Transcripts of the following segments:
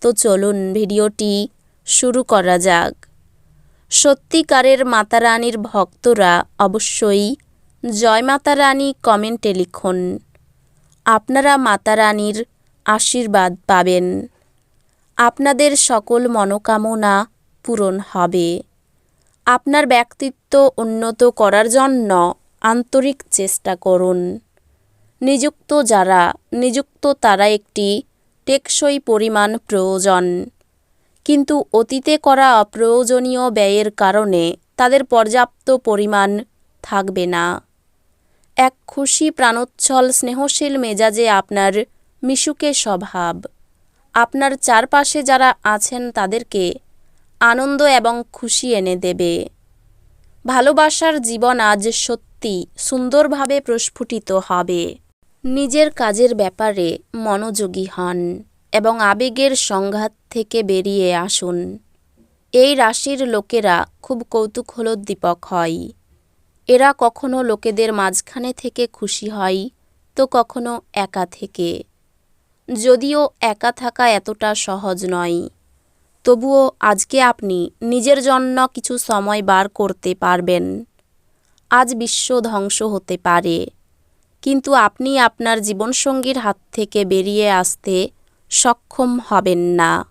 তো চলুন ভিডিওটি শুরু করা যাক। সত্যিকারের মাতা রানীর ভক্তরা অবশ্যই জয় মাতা রানী কমেন্টে লিখুন। আপনারা মাতা রানীর আশীর্বাদ পাবেন। আপনাদের সকল মনোকামনা পূরণ হবে। আপনার ব্যক্তিত্ব উন্নত করার জন্য আন্তরিক চেষ্টা করুন। নিযুক্ত যারা, নিযুক্ত তারা একটি টেকসই পরিমাণ প্রয়োজন। কিন্তু অতীতে করা অপ্রয়োজনীয় ব্যয়ের কারণে তাদের পর্যাপ্ত পরিমাণ থাকবে না। এক খুশি প্রাণোচ্ছল স্নেহশীল মেজাজে আপনার মিশুকে স্বভাব, আপনার চারপাশে যারা আছেন তাদেরকে আনন্দ এবং খুশি এনে দেবে। ভালোবাসার জীবন আজ সত্যি সুন্দরভাবে প্রস্ফুটিত হবে। নিজের কাজের ব্যাপারে মনোযোগী হন এবং আবেগের সংঘাত থেকে বেরিয়ে আসুন। এই রাশির লোকেরা খুব কৌতূহলোদ্দীপক হয়। এরা কখনো লোকেদের মাঝখানে থেকে খুশি হয়, তো কখনো একা থেকে। যদিও একা থাকা এতটা সহজ নয়। তবুও আজকে আপনি নিজের জন্য কিছু সময় বার করতে পারবেন। আজ বিশ্ব ধ্বংস হতে পারে। কিন্তু আপনি আপনার জীবনসঙ্গীর হাত থেকে বেরিয়ে আসতে সক্ষম হবেন না।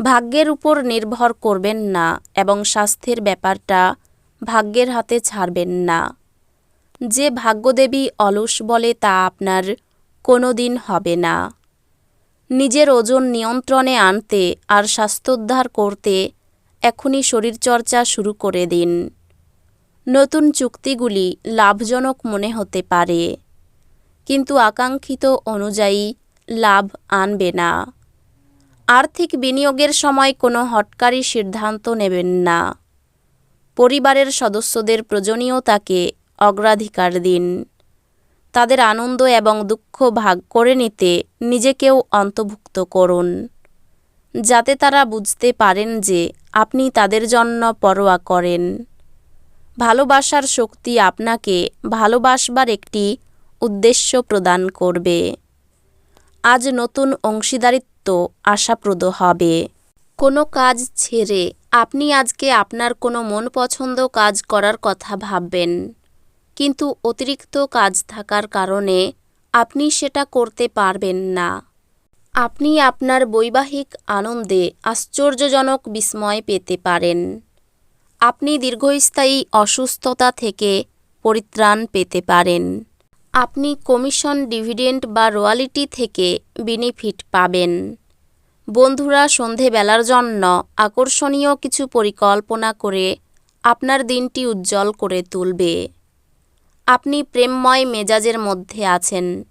ভাগ্যের উপর নির্ভর করবেন না এবং স্বাস্থ্যের ব্যাপারটা ভাগ্যের হাতে ছাড়বেন না। যে ভাগ্যদেবী অলস বলে তা আপনার কোনো দিন হবে না। নিজের ওজন নিয়ন্ত্রণে আনতে আর স্বাস্থ্যোদ্ধার করতে এখনই শরীরচর্চা শুরু করে দিন। নতুন চুক্তিগুলি লাভজনক মনে হতে পারে। কিন্তু আকাঙ্ক্ষিত অনুযায়ী লাভ আনবে না। আর্থিক বিনিয়োগের সময় কোনো হটকারী সিদ্ধান্ত নেবেন না। পরিবারের সদস্যদের প্রয়োজনীয়তাকে অগ্রাধিকার দিন। তাদের আনন্দ এবং দুঃখ ভাগ করে নিতে নিজেকেও অন্তর্ভুক্ত করুন। যাতে তারা বুঝতে পারেন যে আপনি তাদের জন্য পরোয়া করেন। ভালোবাসার শক্তি আপনাকে ভালোবাসবার একটি উদ্দেশ্য প্রদান করবে। আজ নতুন অংশীদারিত্ব আশাপ্রদ হবে। কোনো কাজ ছেড়ে আপনি আজকে আপনার কোনো মন পছন্দ কাজ করার কথা ভাববেন, কিন্তু অতিরিক্ত কাজ থাকার কারণে আপনি সেটা করতে পারবেন না। আপনি আপনার বৈবাহিক আনন্দে আশ্চর্যজনক বিস্ময় পেতে পারেন। আপনি দীর্ঘস্থায়ী অসুস্থতা থেকে পরিত্রাণ পেতে পারেন। আপনি কমিশন ডিভিডেন্ড বা রয়্যালিটি থেকে বেনিফিট পাবেন। বন্ধুরা, সন্ধেবেলার জন্য আকর্ষণীয় কিছু পরিকল্পনা করে আপনার দিনটি উজ্জ্বল করে তুলবে। আপনি প্রেমময় মেজাজের মধ্যে আছেন।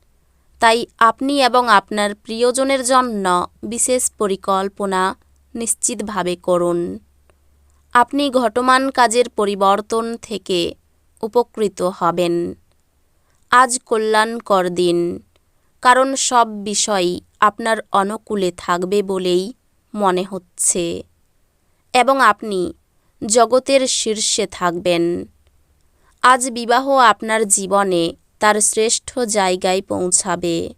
তাই আপনি এবং আপনার প্রিয়জনের জন্য বিশেষ পরিকল্পনা নিশ্চিতভাবে করুন। আপনি ঘটমান কাজের পরিবর্তন থেকে উপকৃত হবেন। আজ কল্যাণকর দিন, কারণ সব বিষয়ই আপনার অনুকূলে থাকবে বলেই মনে হচ্ছে। এবং আপনি জগতের শীর্ষে থাকবেন। আজ বিবাহ আপনার জীবনে তার শ্রেষ্ঠ জায়গায় পৌঁছাবে।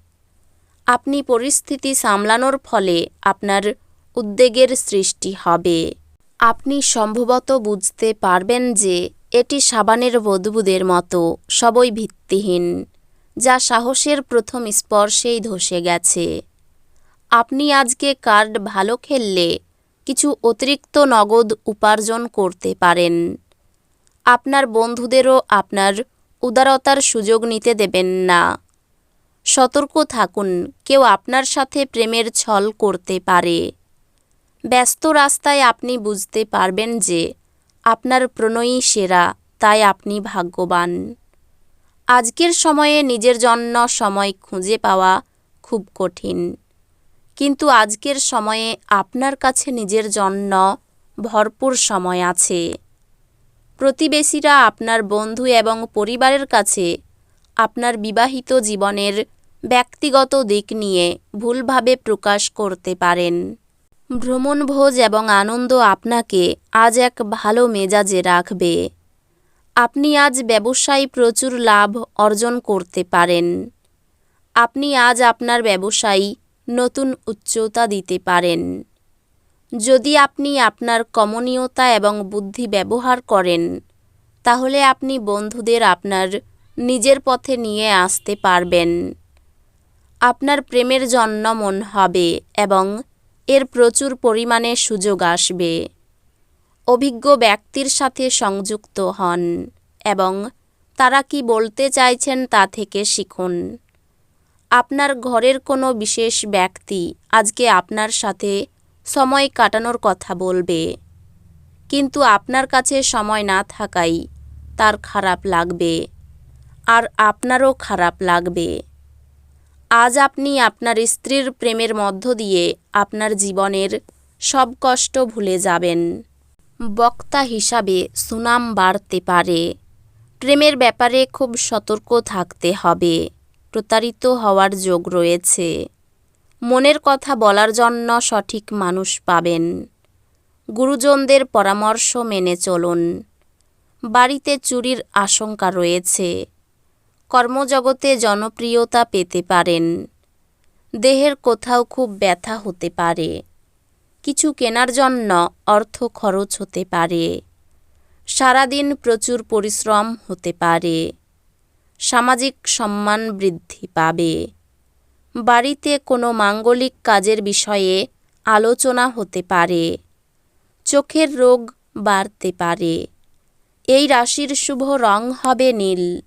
আপনি পরিস্থিতি সামলানোর ফলে আপনার উদ্বেগের সৃষ্টি হবে। আপনি সম্ভবত বুঝতে পারবেন যে এটি সাবানের বদবুদের মতো, সবই ভিত্তিহীন, যা সাহসের প্রথম স্পর্শেই ধসে গেছে। আপনি আজকে কার্ড ভালো খেললে কিছু অতিরিক্ত নগদ উপার্জন করতে পারেন। আপনার বন্ধুদেরও আপনার উদারতার সুযোগ নিতে দেবেন না। সতর্ক থাকুন, কেউ আপনার সাথে প্রেমের ছল করতে পারে। ব্যস্ত রাস্তায় আপনি বুঝতে পারবেন যে আপনার প্রণয়ী সেরা, তাই আপনি ভাগ্যবান। আজকের সময়ে নিজের জন্য সময় খুঁজে পাওয়া খুব কঠিন। কিন্তু আজকের সময়ে আপনার কাছে নিজের জন্য ভরপুর সময় আছে। প্রতিবেশীরা আপনার বন্ধু এবং পরিবারের কাছে আপনার বিবাহিত জীবনের ব্যক্তিগত দিক নিয়ে ভুলভাবে প্রকাশ করতে পারেন। ভ্রমণভোজ এবং আনন্দ আপনাকে আজ এক ভালো মেজাজে রাখবে। আপনি আজ ব্যবসায় প্রচুর লাভ অর্জন করতে পারেন। আপনি আজ আপনার ব্যবসায় নতুন উচ্চতা দিতে পারেন। যদি আপনি আপনার কমনীয়তা এবং বুদ্ধি ব্যবহার করেন, তাহলে আপনি বন্ধুদের আপনার নিজের পথে নিয়ে আসতে পারবেন। আপনার প্রেমের জন্য মন হবে এবং এর প্রচুর পরিমাণে সুযোগ আসবে। অভিজ্ঞ ব্যক্তির সাথে সংযুক্ত হন এবং তারা কি বলতে চাইছেন তা থেকে শিখুন। আপনার ঘরের কোনো বিশেষ ব্যক্তি আজকে আপনার সাথে সময় কাটানোর কথা বলবে। কিন্তু আপনার কাছে সময় না থাকাই তার খারাপ লাগবে, আর আপনারও খারাপ লাগবে। আজ আপনি আপনার স্ত্রীর প্রেমের মধ্য দিয়ে আপনার জীবনের সব কষ্ট ভুলে যাবেন। বক্তা হিসাবে সুনাম বাড়তে পারে। প্রেমের ব্যাপারে খুব সতর্ক থাকতে হবে। প্রতারিত হওয়ার যোগ রয়েছে। মনের কথা বলার জন্য সঠিক মানুষ পাবেন। গুরুজনদের পরামর্শ মেনে চলুন। বাড়িতে চুরির আশঙ্কা রয়েছে। কর্মজগতে জনপ্রিয়তা পেতে পারেন। দেহের কোথাও খুব ব্যথা হতে পারে। কিছু কেনার জন্য অর্থ খরচ হতে পারে। সারাদিন প্রচুর পরিশ্রম হতে পারে। সামাজিক সম্মান বৃদ্ধি পাবে। বাড়িতে কোনো মাঙ্গলিক কাজের বিষয়ে আলোচনা হতে পারে। চোখের রোগ বাড়তে পারে। এই রাশির শুভ রং হবে নীল।